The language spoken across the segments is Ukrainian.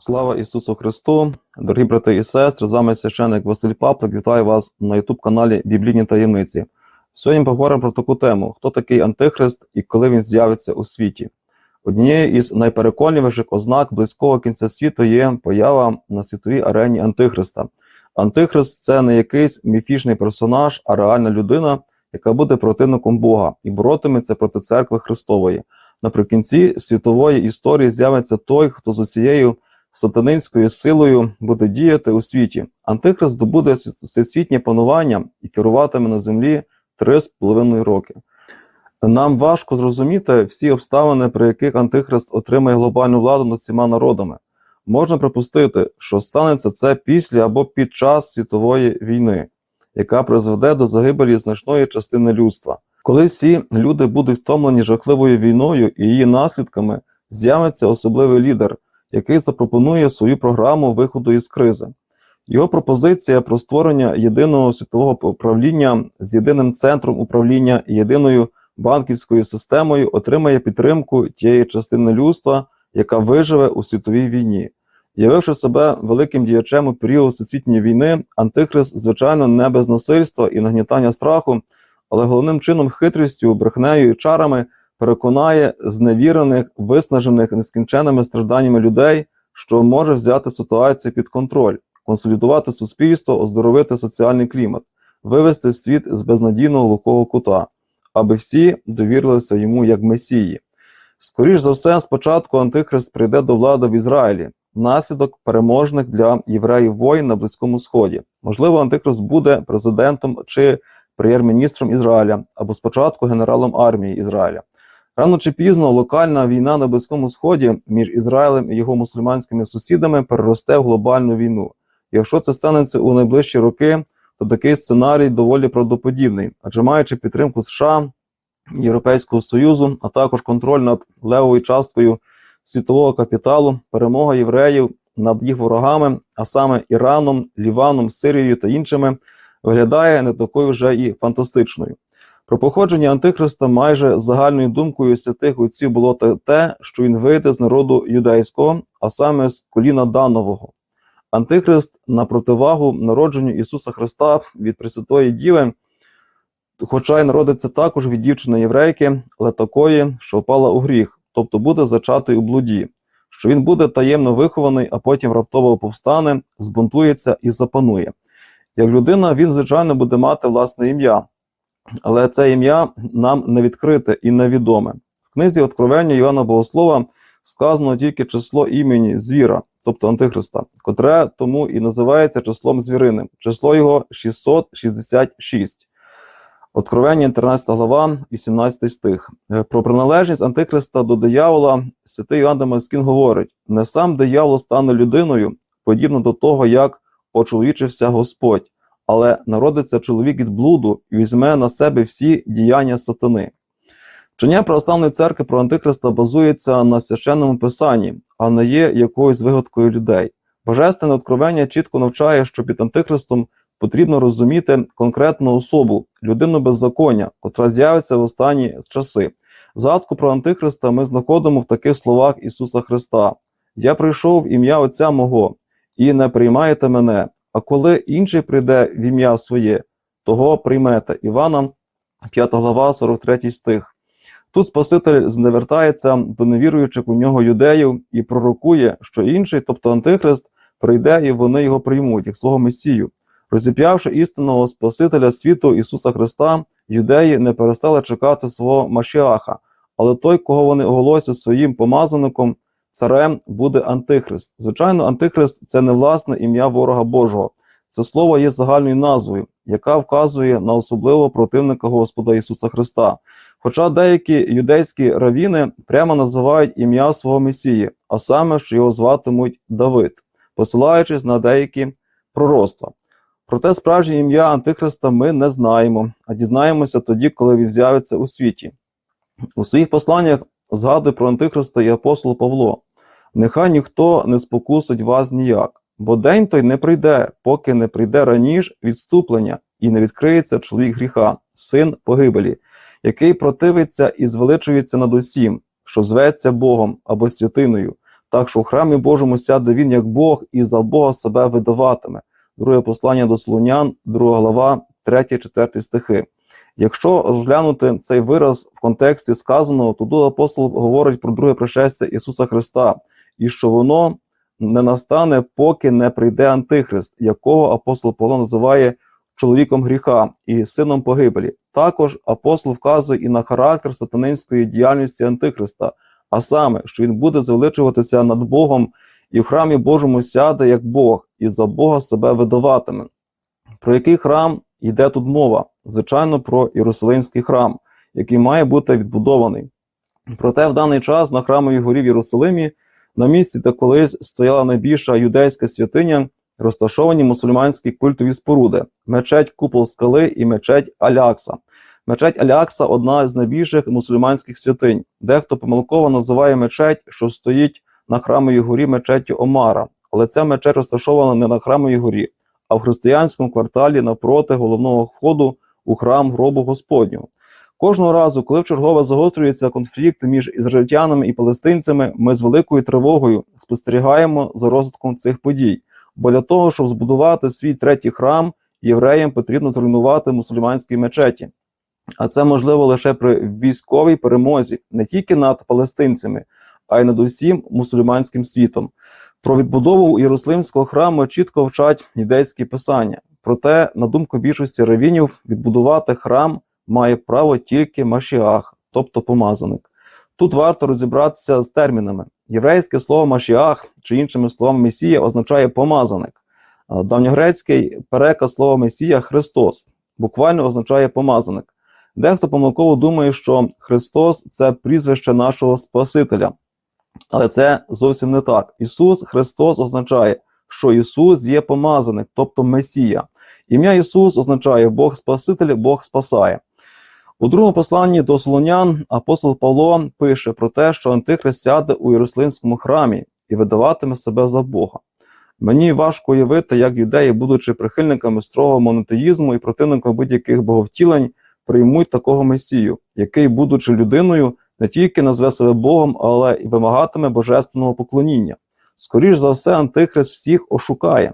Слава Ісусу Христу! Дорогі брати і сестри, з вами священник Василь Паплик. Вітаю вас на youtube каналі Біблійні таємниці. Сьогодні поговоримо про таку тему: хто такий Антихрист і коли він з'явиться у світі. Однією із найпереконливіших ознак близького кінця світу є поява на світовій арені Антихриста. Антихрист це не якийсь міфічний персонаж, а реальна людина, яка буде противником Бога і боротиметься проти церкви Христової. Наприкінці світової історії з'явиться той, хто з усією сатанинською силою буде діяти у світі. Антихрист здобуде всесвітнє панування і керуватиме на землі три з половиною роки. Нам важко зрозуміти всі обставини, при яких Антихрист отримає глобальну владу над всіма народами. Можна припустити, що станеться це після або під час світової війни, яка призведе до загибелі значної частини людства. Коли всі люди будуть втомлені жахливою війною і її наслідками, з'явиться особливий лідер, який запропонує свою програму виходу із кризи. Його пропозиція про створення єдиного світового управління з єдиним центром управління і єдиною банківською системою отримає підтримку тієї частини людства, яка виживе у світовій війні. Явивши себе великим діячем у період всесвітньої війни, Антихрист, звичайно, не без насильства і нагнітання страху, але головним чином хитрістю, брехнею і чарами переконає зневірених, виснажених нескінченними стражданнями людей, що може взяти ситуацію під контроль, консолідувати суспільство, оздоровити соціальний клімат, вивести світ з безнадійного глухого кута, аби всі довірилися йому як месії. Скоріш за все, спочатку Антихрист прийде до влади в Ізраїлі, наслідок переможних для євреїв воїн на Близькому Сході. Можливо, Антихрист буде президентом чи прем'єр-міністром Ізраїля або спочатку генералом армії Ізраїля. Рано чи пізно локальна війна на Близькому Сході між Ізраїлем і його мусульманськими сусідами переросте в глобальну війну. Якщо це станеться у найближчі роки, то такий сценарій доволі правдоподібний, адже маючи підтримку США, Європейського Союзу, а також контроль над левою часткою світового капіталу, перемога євреїв над їх ворогами, а саме Іраном, Ліваном, Сирією та іншими, виглядає не такою вже і фантастичною. Про походження Антихриста майже загальною думкою святих отців було те, що він вийде з народу юдейського, а саме з коліна Данового. Антихрист на противагу народженню Ісуса Христа від Пресвятої Діви, хоча й народиться також від дівчини єврейки, але такої, що впала у гріх, тобто буде зачатий у блуді, що він буде таємно вихований, а потім раптово повстане, збунтується і запанує. Як людина, він, звичайно, буде мати власне ім'я, але це ім'я нам не відкрите і невідоме. В книзі Откровення Йоанна Богослова сказано тільки число імені звіра, тобто Антихриста, котре тому і називається числом звіриним. Число його 666. Откровення 13 глава, 18 стих. Про приналежність Антихриста до диявола святий Іоанн Дамаскін говорить: не сам диявол стане людиною, подібно до того, як очоловічився Господь, але народиться чоловік від блуду і візьме на себе всі діяння сатани. Вчення православної церкви про Антихриста базується на священному писанні, а не є якоюсь вигадкою людей. Божественне откровення чітко навчає, що під Антихристом потрібно розуміти конкретну особу, людину беззаконня, котра з'явиться в останні часи. Згадку про Антихриста ми знаходимо в таких словах Ісуса Христа: Я прийшов в ім'я Отця мого, і не приймаєте мене. А коли інший прийде в ім'я своє, того приймете. Івана, 5 глава, 43 стих. Тут Спаситель зневертається до невіруючих у нього юдеїв і пророкує, що інший, тобто Антихрист, прийде і вони його приймуть, як свого Месію. Розіп'явши істинного Спасителя світу Ісуса Христа, юдеї не перестали чекати свого Машіаха, але той, кого вони оголосять своїм помазаником, царем буде Антихрист. Звичайно, Антихрист це не власне ім'я ворога Божого. Це слово є загальною назвою, яка вказує на особливого противника Господа Ісуса Христа. Хоча деякі юдейські равіни прямо називають ім'я свого Месії, а саме, що його зватимуть Давид, посилаючись на деякі пророцтва. Проте справжнє ім'я Антихриста ми не знаємо, а дізнаємося тоді, коли він з'явиться у світі. У своїх посланнях згадує про Антихриста і апостол Павло: нехай ніхто не спокусить вас ніяк, бо день той не прийде, поки не прийде раніше відступлення і не відкриється чоловік гріха, син погибелі, який противиться і звеличується над усім, що зветься Богом або святиною, Так що у храмі Божому сяде він як Бог і за Бога себе видаватиме. Друге послання до Солунян, 2 глава, 3-4 стихи. Якщо розглянути цей вираз в контексті сказаного, то тут апостол говорить про друге пришестя Ісуса Христа, і що воно не настане, поки не прийде Антихрист, якого апостол Павло називає чоловіком гріха і сином погибелі. Також апостол вказує і на характер сатанинської діяльності Антихриста, а саме, що він буде звеличуватися над Богом і в храмі Божому сяде як Бог, і за Бога себе видаватиме. Про який храм йде тут мова? Звичайно, про Єрусалимський храм, який має бути відбудований. Проте в даний час на храмовій горі в Єрусалимі, на місці, де колись стояла найбільша юдейська святиня, розташовані мусульманські культові споруди, мечеть Купол Скали і мечеть Алякса. Мечеть Алякса одна з найбільших мусульманських святинь. Дехто помилково називає мечеть, що стоїть на храмовій горі мечеттю Омара. Але ця мечеть розташована не на храмовій горі, а в християнському кварталі навпроти головного входу у храм гробу Господнього. Кожного разу, коли вчергове загострюється конфлікт між ізраїльтянами і палестинцями, ми з великою тривогою спостерігаємо за розвитком цих подій. Бо для того, щоб збудувати свій третій храм, євреям потрібно зруйнувати мусульманські мечеті. А це можливо лише при військовій перемозі не тільки над палестинцями, а й над усім мусульманським світом. Про відбудову Єрусалимського храму чітко вчать юдейські писання. Проте, на думку більшості равінів, відбудувати храм має право тільки Машіах, тобто помазаник. Тут варто розібратися з термінами. Єврейське слово Машіах, чи іншими словами Месія, означає помазаник. Давньогрецький переказ слова Месія Христос, буквально означає помазаник. Дехто помилково думає, що Христос це прізвище нашого Спасителя. Але це зовсім не так. Ісус Христос означає, що Ісус є помазаник, тобто Месія. Ім'я Ісус означає Бог Спаситель, Бог спасає. У другому посланні до Солонян апостол Павло пише про те, що Антихрист сяде у Єрусалимському храмі і видаватиме себе за Бога. Мені важко уявити, як юдеї, будучи прихильниками строгого монотеїзму і противниками будь-яких боговтілень, приймуть такого месію, який, будучи людиною, не тільки назве себе Богом, але й вимагатиме божественного поклоніння. Скоріш за все, Антихрист всіх ошукає.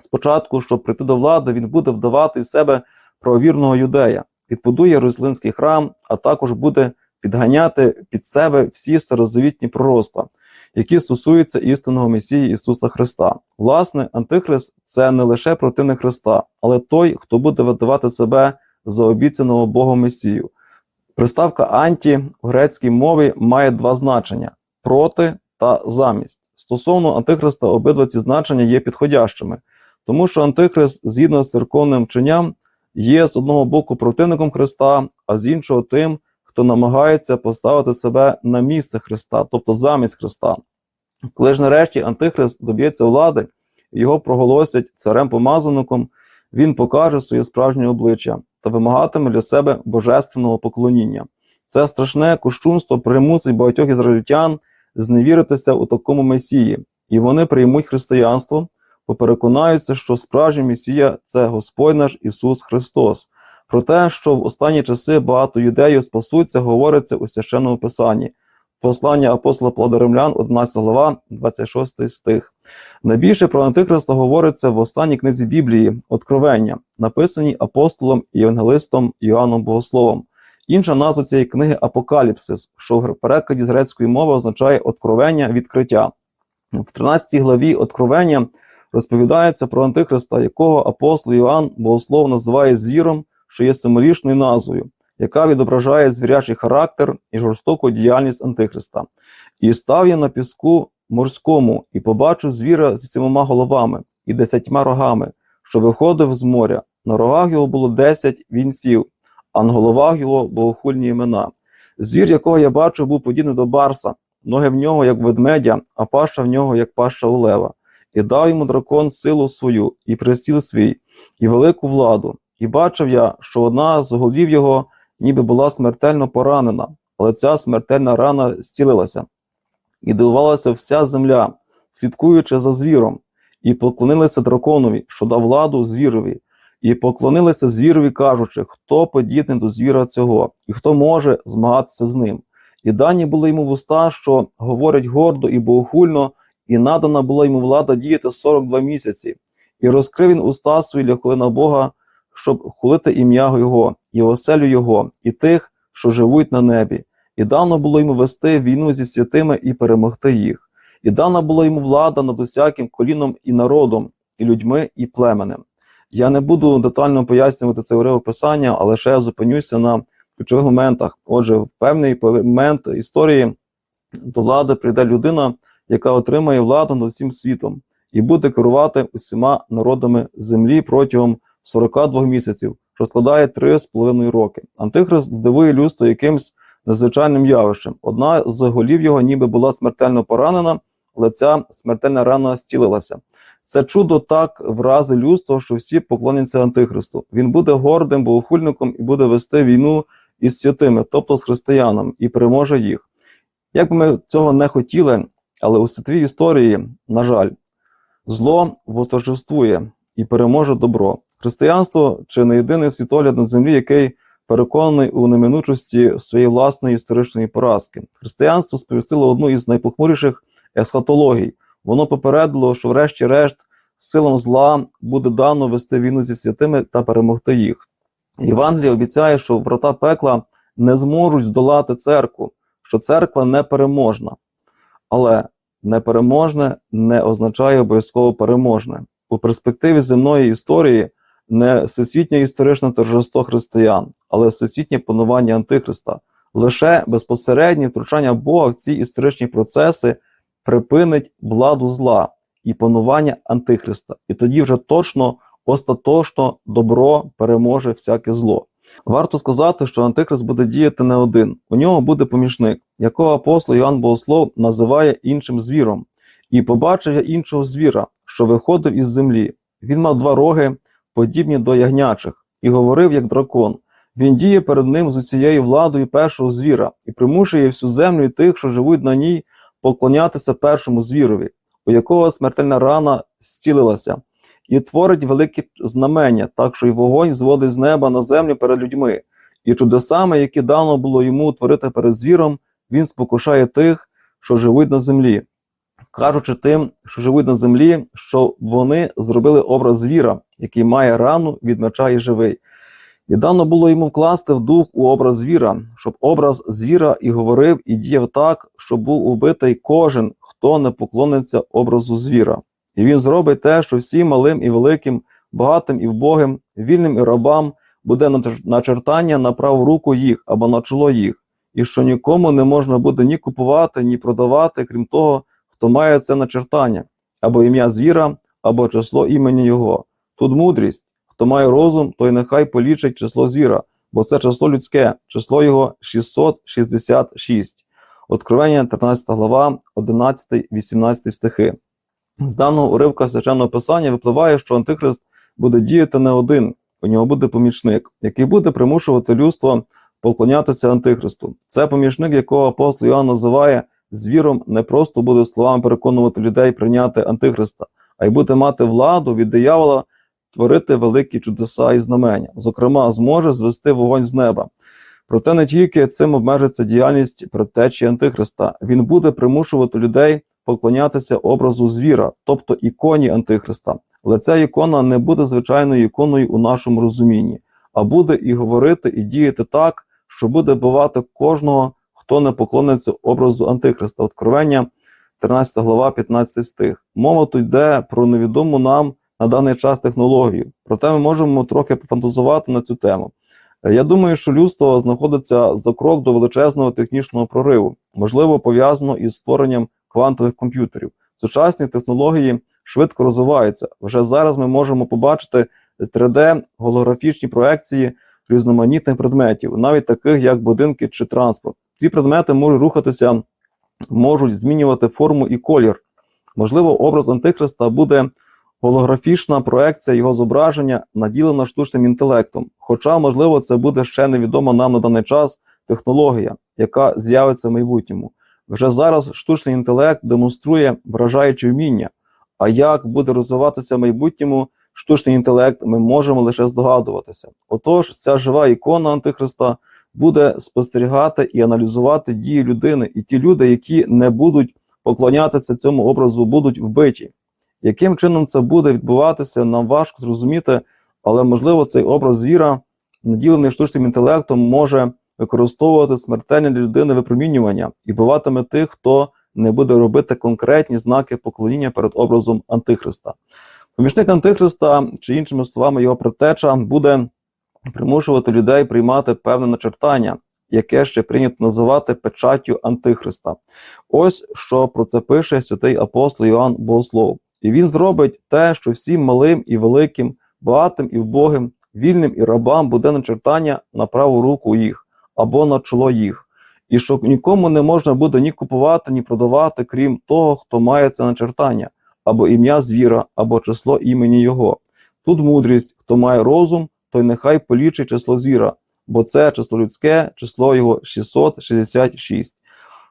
Спочатку, щоб прийти до влади, він буде вдавати із себе правовірного юдея, відбудує Єрусалимський храм, а також буде підганяти під себе всі старозавітні пророцтва, які стосуються істинного Месії Ісуса Христа. Власне, Антихрист це не лише противник Христа, але той, хто буде видавати себе за обіцяного Богом Месію. Приставка анті в грецькій мові має два значення проти та замість. Стосовно Антихриста, обидва ці значення є підходящими, тому що Антихрист, згідно з церковним вченням, є з одного боку противником Христа, а з іншого тим, хто намагається поставити себе на місце Христа, тобто замість Христа. Коли ж нарешті Антихрист доб'ється влади, його проголосять царем-помазаником, він покаже своє справжнє обличчя та вимагатиме для себе божественного поклоніння. Це страшне кощунство примусить багатьох ізраїльтян зневіритися у такому месії, і вони приймуть християнство, бо переконаються, що справжній Месія це Господь наш Ісус Христос. Про те, що в останні часи багато юдеїв спасуться, говориться у священному писанні. Послання апостола до 11 глава, 26 стих. Найбільше про Антихриста говориться в останній книзі Біблії Откровення, написаній апостолом і євангелистом Іоанном Богословом. Інша назва цієї книги Апокаліпсис, що в перекладі з грецької мови означає откровення, відкриття. В 13 главі Откровення розповідається про Антихриста, якого апостол Іоанн Богослов називає звіром, що є символічною назвою, яка відображає звірячий характер і жорстоку діяльність Антихриста. І став я на піску морському, і побачив звіра зі сімома головами і десятьма рогами, що виходив з моря. На рогах його було десять вінців, а на головах його богохульні імена. Звір, якого я бачив, був подібний до барса, ноги в нього, як ведмедя, а паща в нього, як паща у лева. І дав йому дракон силу свою, і присіл свій, і велику владу. І бачив я, що одна з голів його ніби була смертельно поранена, але ця смертельна рана зцілилася. І дивувалася вся земля, слідкуючи за звіром, і поклонилися драконові, що дав владу звірові, і поклонилися звірові, кажучи, хто подібний до звіра цього, і хто може змагатися з ним. і дані були йому в уста, що говорять гордо і богохульно, і надана була йому влада діяти 42 місяці. І розкрив він уста свої для хулина Бога, щоб хулити ім'я Його, і оселю Його, і тих, що живуть на небі. І дано було йому вести війну зі святими і перемогти їх. І дана була йому влада над усяким коліном і народом, і людьми, і племенем. Я не буду детально пояснювати цей уривок писання, але ще я зупинюся на ключових моментах. Отже, в певний момент історії до влади прийде людина, яка отримає владу над всім світом і буде керувати усіма народами землі протягом 42 місяців, що складає 3,5 роки. Антихрист здивує людство якимсь незвичайним явищем. Одна з голів його ніби була смертельно поранена, але ця смертельна рана зцілилася. Це чудо так врази людство, що всі поклоняться Антихристу. Він буде гордим богохульником і буде вести війну із святими, тобто з християнами, і переможе їх. Як би ми цього не хотіли, але у світовій історії, на жаль, зло восторжествує і переможе добро. Християнство чи не єдиний світогляд на землі, який переконаний у неминучості своєї власної історичної поразки. Християнство сповістило одну із найпохмуріших есхатологій. Воно попередило, що, врешті-решт, силам зла буде дано вести війну зі святими та перемогти їх. Євангелія обіцяє, що врата пекла не зможуть здолати церкву, що церква непереможна. Але непереможне не означає обов'язково переможне. У перспективі земної історії не всесвітнє історичне торжество християн, але всесвітнє панування Антихриста. Лише безпосереднє втручання Бога в ці історичні процеси припинить владу зла і панування Антихриста. І тоді вже точно, остаточно добро переможе всяке зло. Варто сказати, що Антихрист буде діяти не один. У нього буде помічник, якого апостол Іоанн Богослов називає іншим звіром. І побачив я іншого звіра, що виходив із землі. Він мав два роги, подібні до ягнячих, і говорив як дракон. Він діє перед ним з усією владою першого звіра і примушує всю землю і тих, що живуть на ній, поклонятися першому звірові, у якого смертельна рана зцілилася, і творить великі знамення, так що й вогонь зводить з неба на землю перед людьми, і чудесами, які дано було йому творити перед звіром, він спокушає тих, що живуть на землі, кажучи тим, що живуть на землі, що вони зробили образ звіра, який має рану від меча і живий. І дано було йому вкласти в дух у образ звіра, щоб образ звіра і говорив, і діяв так, щоб був убитий кожен, хто не поклониться образу звіра. І він зробить те, що всім малим і великим, багатим і вбогим, вільним і рабам буде начертання на праву руку їх або на чоло їх, і що нікому не можна буде ні купувати, ні продавати, крім того, хто має це начертання, або ім'я звіра, або число імені його. Тут мудрість. Хто має розум, той нехай полічить число звіра, бо це число людське, число його 666. Откровення 13 глава, 11-18 стихи. З даного уривка священного писання випливає, що Антихрист буде діяти не один, у нього буде помічник, який буде примушувати людство поклонятися Антихристу. Це помічник, якого апостол Іоанн називає звіром, не просто буде словами переконувати людей прийняти Антихриста, а й буде мати владу від диявола творити великі чудеса і знамення, зокрема, зможе звести вогонь з неба. Проте не тільки цим обмежиться діяльність предтечі Антихриста, він буде примушувати людей поклонятися образу звіра, тобто іконі Антихриста. Але ця ікона не буде звичайною іконою у нашому розумінні, а буде і говорити, і діяти так, що буде бивати кожного, хто не поклониться образу Антихриста. Откровення, 13 глава, 15 стих. Мова тут йде про невідому нам на даний час технологію. Проте ми можемо трохи пофантазувати на цю тему. Я думаю, що людство знаходиться за крок до величезного технічного прориву, можливо, пов'язано із створенням квантових комп'ютерів. Сучасні технології швидко розвиваються. Вже зараз ми можемо побачити 3D-голографічні проекції різноманітних предметів, навіть таких як будинки чи транспорт. Ці предмети можуть рухатися, можуть змінювати форму і колір. Можливо, образ Антихриста буде голографічна проекція його зображення наділена штучним інтелектом. Хоча, можливо, це буде ще невідома нам на даний час технологія, яка з'явиться в майбутньому. Вже зараз штучний інтелект демонструє вражаючі вміння. А як буде розвиватися в майбутньому штучний інтелект, ми можемо лише здогадуватися. Отож, ця жива ікона Антихриста буде спостерігати і аналізувати дії людини, і ті люди, які не будуть поклонятися цьому образу, будуть вбиті. Яким чином це буде відбуватися, нам важко зрозуміти, але можливо цей образ звіра, наділений штучним інтелектом, може використовувати смертельне для людини випромінювання і буватиме тих, хто не буде робити конкретні знаки поклоніння перед образом Антихриста. Помічник Антихриста, чи іншими словами, його предтеча, буде примушувати людей приймати певне начертання, яке ще прийнято називати печаттю Антихриста. Ось що про це пише святий апостол Іоанн Богослов. І він зробить те, що всім малим і великим, багатим і вбогим, вільним і рабам буде начертання на праву руку їх або на чоло їх, і що нікому не можна буде ні купувати, ні продавати, крім того, хто має це начертання, або ім'я звіра, або число імені його. Тут мудрість, хто має розум, той нехай полічить число звіра, бо це число людське, число його 666.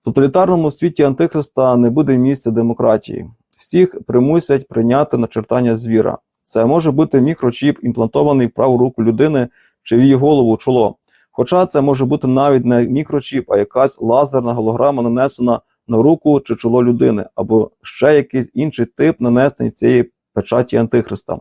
В тоталітарному світі Антихриста не буде місця демократії. Всіх примусять прийняти начертання звіра. Це може бути мікрочіп, імплантований в праву руку людини чи в її голову чоло. Хоча це може бути навіть не мікрочіп, а якась лазерна голограма нанесена на руку чи чоло людини, або ще якийсь інший тип нанесення цієї печаті Антихриста.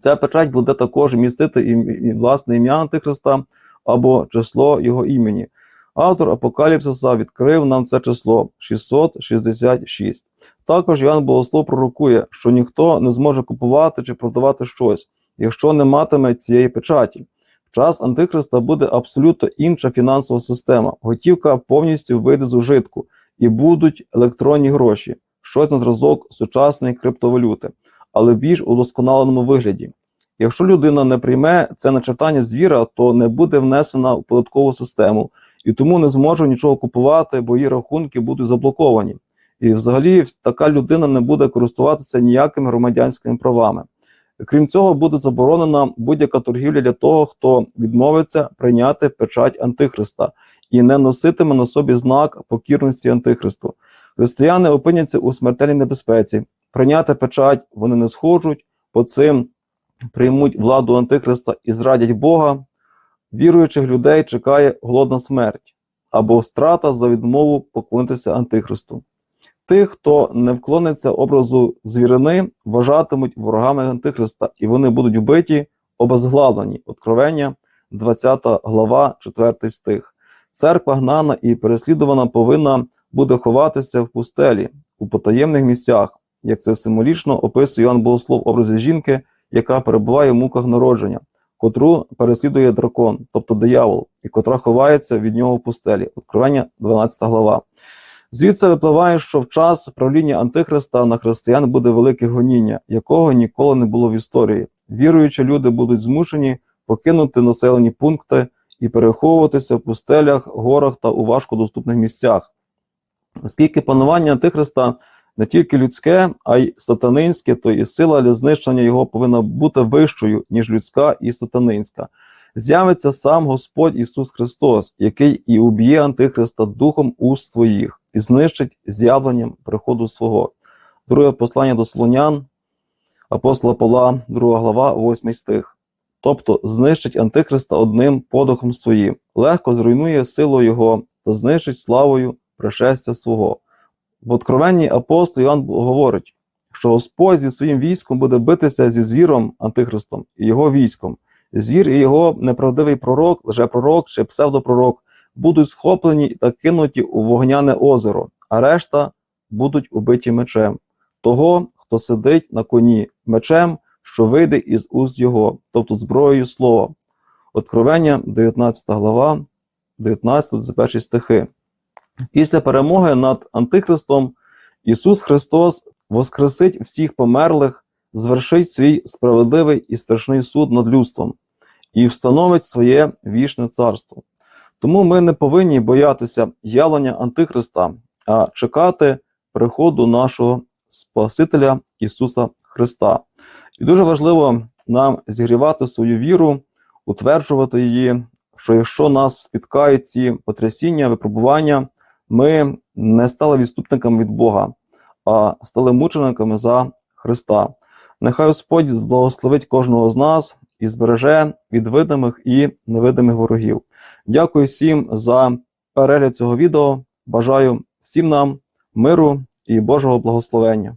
Ця печать буде також містити і, і власне ім'я Антихриста або число його імені. Автор Апокаліпсиса відкрив нам це число 666. Також Йоанн Богослов пророкує, що ніхто не зможе купувати чи продавати щось, якщо не матиме цієї печаті. Час Антихриста буде абсолютно інша фінансова система. Готівка повністю вийде з ужитку, і будуть електронні гроші, щось на зразок сучасної криптовалюти, але в більш удосконаленому вигляді. Якщо людина не прийме це начертання звіра, то не буде внесена в податкову систему і тому не зможе нічого купувати, бо її рахунки будуть заблоковані. І взагалі така людина не буде користуватися ніякими громадянськими правами. Крім цього, буде заборонена будь-яка торгівля для того, хто відмовиться прийняти печать Антихриста і не носитиме на собі знак покірності Антихристу. Християни опиняться у смертельній небезпеці. Прийняти печать вони не схочуть, по цим приймуть владу Антихриста і зрадять Бога. Віруючих людей чекає голодна смерть або страта за відмову поклонитися Антихристу. Тих, хто не вклониться образу звірини, вважатимуть ворогами Антихриста, і вони будуть вбиті, обезглавлені. Откровення, 20 глава, 4 стих. Церква гнана і переслідувана повинна буде ховатися в пустелі, у потаємних місцях, як це символічно описує Іоанн Богослов в образі жінки, яка перебуває в муках народження, котру переслідує дракон, тобто диявол, і котра ховається від нього в пустелі. Откровення, 12 глава. Звідси випливає, що в час правління Антихриста на християн буде велике гоніння, якого ніколи не було в історії. Віруючі люди будуть змушені покинути населені пункти і переховуватися в пустелях, горах та у важкодоступних місцях. Оскільки панування Антихриста не тільки людське, а й сатанинське, то і сила для знищення його повинна бути вищою, ніж людська і сатанинська. З'явиться сам Господь Ісус Христос, який і уб'є Антихриста духом уст твоїх і знищить з'явленням приходу свого. Друге послання до Солонян, апостола Павла, 2 глава, 8 стих. Тобто знищить Антихриста одним подухом своїм, легко зруйнує силу Його та знищить славою пришестя свого. В Откровенні апостол Іоанн говорить, що Господь зі своїм військом буде битися зі звіром Антихристом і його військом. Звір і його неправдивий пророк, лжепророк чи псевдопророк будуть схоплені та кинуті у вогняне озеро, а решта будуть убиті мечем того, хто сидить на коні, мечем, що вийде із уст його, тобто зброєю слова. Откровення, 19 глава, 19-21 стихи. Після перемоги над Антихристом Ісус Христос воскресить всіх померлих, звершить свій справедливий і страшний суд над людством і встановить своє вічне царство. Тому ми не повинні боятися явлення Антихриста, а чекати приходу нашого Спасителя Ісуса Христа. І дуже важливо нам зігрівати свою віру, утверджувати її, що якщо нас спіткають ці потрясіння, випробування, ми не стали відступниками від Бога, а стали мучениками за Христа. Нехай Господь благословить кожного з нас і збереже від видимих і невидимих ворогів. Дякую всім за перегляд цього відео. Бажаю всім нам миру і Божого благословення.